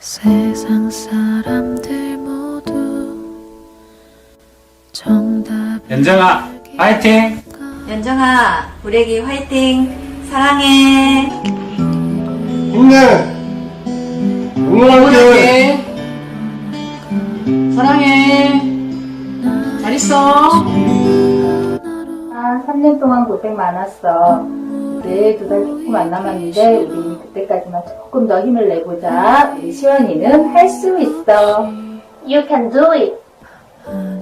세상 사람들 모두 정답 연정아, 파이팅! 연정아, 우리 애기 화이팅! 사랑해! 힘내! 응원할게! 사랑해. 잘 있어. 아, 3년 동안 고생 많았어. 이제 두 달 조금 안 남았는데, 우리 그때까지만 조금 더 힘을 내보자. 우리 시원이는 할 수 있어. You can do it.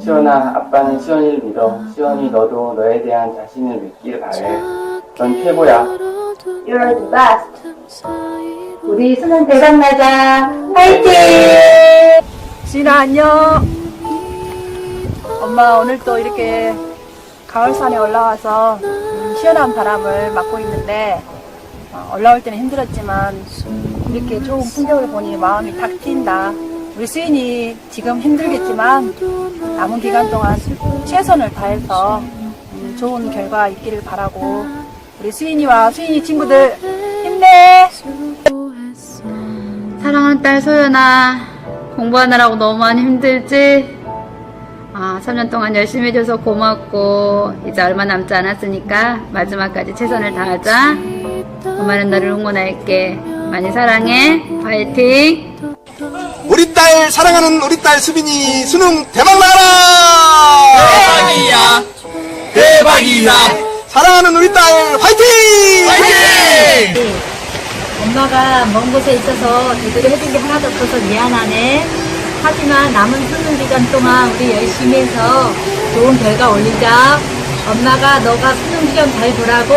시원아, 아빠는 시원이를 믿어. 시원이 너도 너에 대한 자신을 믿길 바래. 넌 최고야. You're the best. 우리 수능 대박 나자. 화이팅! 진아 안녕. 엄마 오늘 또 이렇게 가을산에 올라와서 음, 시원한 바람을 맞고 있는데 어, 올라올 때는 힘들었지만 이렇게 좋은 풍경을 보니 마음이 탁 트인다. 우리 수인이 지금 힘들겠지만 남은 기간 동안 최선을 다해서 음, 좋은 결과 있기를 바라고 우리 수인이와 수인이 친구들 힘내. 사랑하는 딸 소연아, 공부하느라고 너무 많이 힘들지? 아, 3년 동안 열심히 해줘서 고맙고, 이제 얼마 남지 않았으니까 마지막까지 최선을 다하자. 엄마는 너를 응원할게. 많이 사랑해. 화이팅! 우리 딸, 사랑하는 우리 딸 수빈이 수능 대박 나라! 대박이야! 대박이야! 사랑하는 우리 딸 화이팅! 화이팅! 엄마가 먼 곳에 있어서 제대로 해준 게 하나도 없어서 미안하네. 하지만 남은 수능 기간 동안 우리 열심히 해서 좋은 결과 올리자. 엄마가 너가 수능 시험 잘 보라고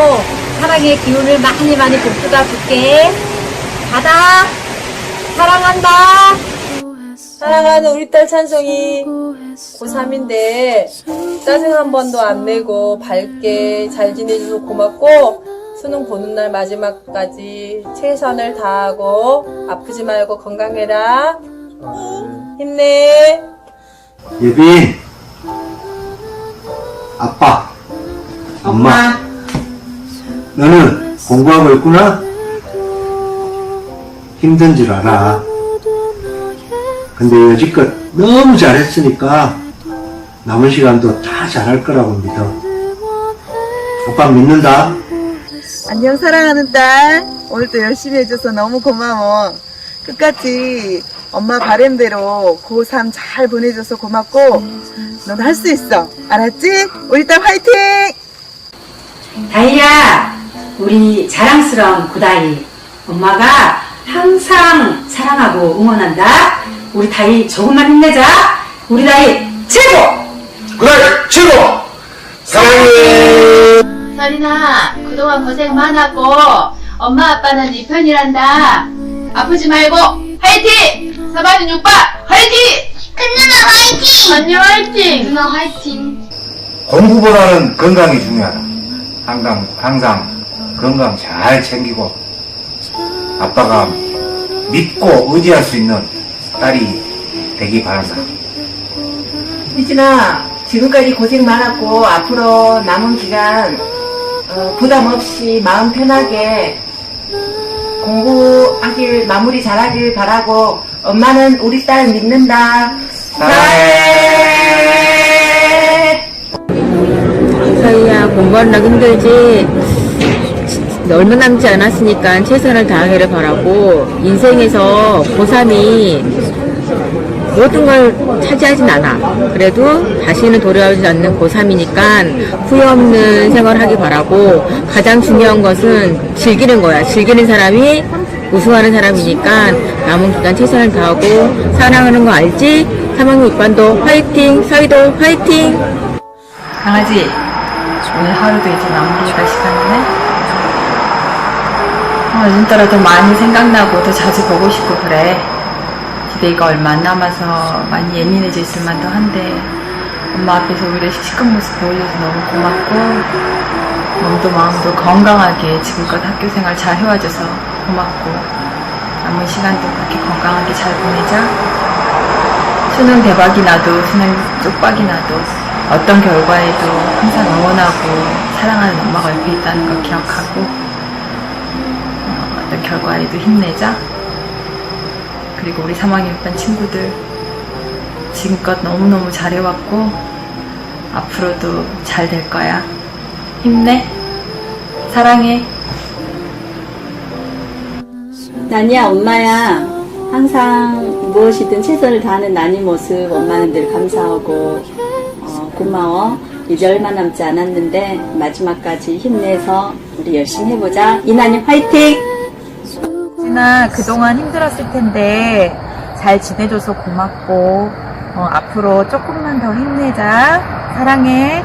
사랑의 기운을 많이 많이 복수가 줄게. 받아. 사랑한다. 사랑하는 우리 딸 찬송이 수고했어 고3인데 짜증 한 번도 안 내고 밝게 잘 지내줘서 고맙고 수능 보는 날 마지막까지 최선을 다하고 아프지 말고 건강해라 힘내. 예빈 아빠. 엄마. 너는 공부하고 있구나? 힘든 줄 알아 근데 여지껏 너무 잘했으니까 남은 시간도 다 잘할 거라고 믿어. 오빠 믿는다. 안녕 사랑하는 딸. 오늘도 열심히 해줘서 너무 고마워. 끝까지 엄마 바램대로 고3 잘 보내줘서 고맙고 넌 할 수 있어 알았지? 우리 딸 화이팅! 다이야, 우리 자랑스러운 구다이. 엄마가 항상 사랑하고 응원한다. 우리 다이 조금만 힘내자. 우리 다이 최고! 그래 최고 사랑해 서린아, 그동안 고생 많았고, 엄마 아빠는 네 편이란다. 아프지 말고, 화이팅! 서바는 육바, 화이팅! 큰 누나 화이팅! 언니 화이팅! 누나 화이팅! 공부보다는 건강이 중요하다. 항상, 항상 건강 잘 챙기고 아빠가 믿고 의지할 수 있는 딸이 되기 바란다. 희진아 지금까지 고생 많았고 앞으로 남은 기간 어, 부담 없이 마음 편하게 공부하길 마무리 잘하길 바라고 엄마는 우리 딸 믿는다 사랑해! 서희야, 공부하느라 힘들지? 얼마 남지 않았으니까 최선을 다하기를 바라고, 인생에서 고3이 모든 걸 차지하진 않아. 그래도 다시는 돌아오지 않는 고3이니까 후회 없는 생활하기 바라고, 가장 중요한 것은 즐기는 거야. 즐기는 사람이 우승하는 사람이니까 남은 기간 최선을 다하고, 사랑하는 거 알지? 3학년 6반도 화이팅! 서희도 화이팅! 강아지 오늘 하루도 이제 마무리가 시간이네 어, 요즘 따라 더 많이 생각나고 더 자주 보고 싶고 그래 기대가 얼마 안 남아서 많이 예민해져 있을 만도 한데 엄마 앞에서 오히려 씩씩한 모습 보여줘서 너무 고맙고 몸도 마음도 건강하게 지금껏 학교 생활 잘 해와줘서 고맙고 남은 시간도 그렇게 건강하게 잘 보내자. 수능 대박이 나도 수능 쪽박이 나도 어떤 결과에도 항상 응원하고 사랑하는 엄마가 옆에 있다는 걸 기억하고 어, 어떤 결과에도 힘내자 그리고 우리 3학년 6반 친구들 지금껏 너무너무 잘해왔고 앞으로도 잘 될 거야. 힘내. 사랑해. 나니야 엄마야 항상 무엇이든 최선을 다하는 나니 모습 엄마는 늘 감사하고 어, 고마워 이제 얼마 남지 않았는데 마지막까지 힘내서 우리 열심히 해보자 이나니 화이팅 진아 그동안 힘들었을 텐데 잘 지내줘서 고맙고 어, 앞으로 조금만 더 힘내자. 사랑해.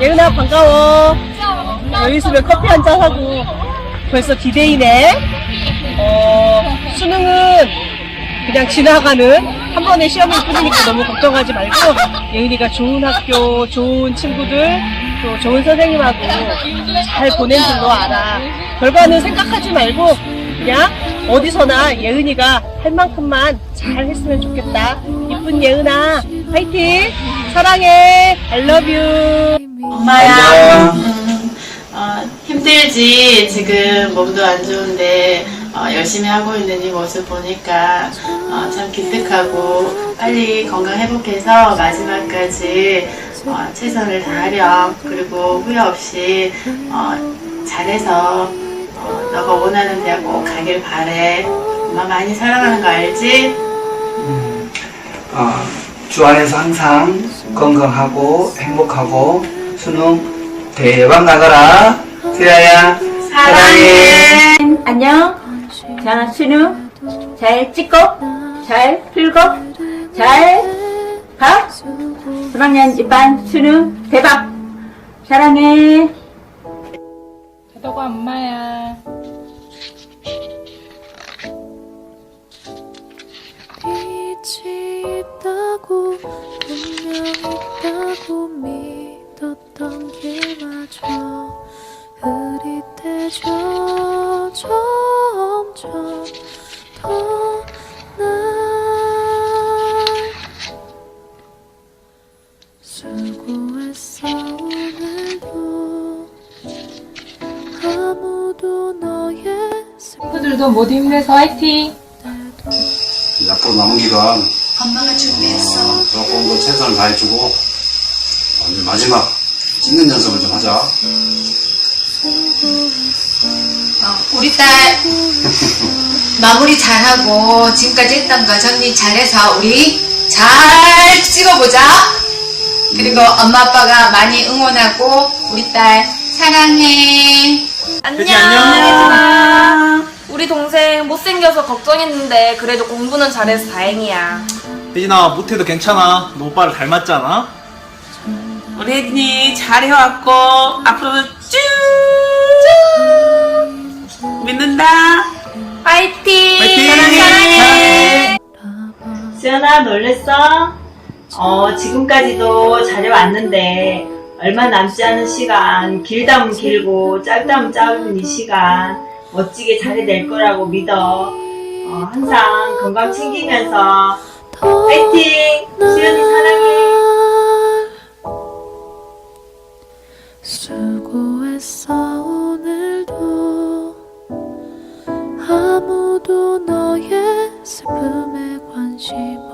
예은아 반가워. 여기 있으면 커피 한 잔 하고 벌써 디데이네. 어, 수능은 그냥 지나가는 한 번의 시험일 뿐이니까 너무 걱정하지 말고 예은이가 좋은 학교, 좋은 친구들, 또 좋은 선생님하고 잘 보낸 줄로 알아. 결과는 생각하지 말고 그냥 어디서나 예은이가 할 만큼만 잘 했으면 좋겠다. 이쁜 예은아, 화이팅! 사랑해! I love you! 엄마야. 어, 힘들지. 지금 몸도 안 좋은데 어, 열심히 하고 있는 이 모습 보니까 어, 참 기특하고 빨리 건강 회복해서 마지막까지 어, 최선을 다하렴. 그리고 후회 없이 어, 잘해서 어, 너가 원하는 대학 꼭 가길 바래. 엄마 많이 사랑하는 거 알지? 어, 주 안에서 항상 건강하고 행복하고 수능 대박 나가라. 세아야. 사랑해. 안녕 자 수능 잘 찍고 잘 풀고 잘가 3학년 2반 수능 대박 사랑해 너가 엄마야. 빛이 있다고 분명 있다고 믿었던 길마저 흐릿해져 점점 더 친구들도 모두 힘내서 화이팅! 이제 앞으로 남은 기간 엄마가 준비했어. 어, 조금 더 최선을 다해주고 어, 이제 마지막 찍는 연습을 좀 하자. 어, 우리 딸 마무리 잘하고 지금까지 했던 거 정리 잘해서 우리 잘 찍어보자. 그리고 엄마 아빠가 많이 응원하고 우리 딸 사랑해. 안녕. 우리 동생 못생겨서 걱정했는데 그래도 공부는 잘해서 다행이야. 혜진아 못해도 괜찮아 너 오빠를 닮았잖아 우리 혜진이 잘 해왔고 앞으로도 쭉 믿는다. 파이팅! 화이팅! 수연아 놀랬어? 어 지금까지도 잘해왔는데 얼마 남지 않은 시간 길다면 길고 짧다면 짧은 이 시간 멋지게 잘해낼 거라고 믿어. 어, 항상 건강 챙기면서. 파이팅! 수연이 사랑해. 수고했어 오늘도. 아무도 너의 슬픔에 관심 없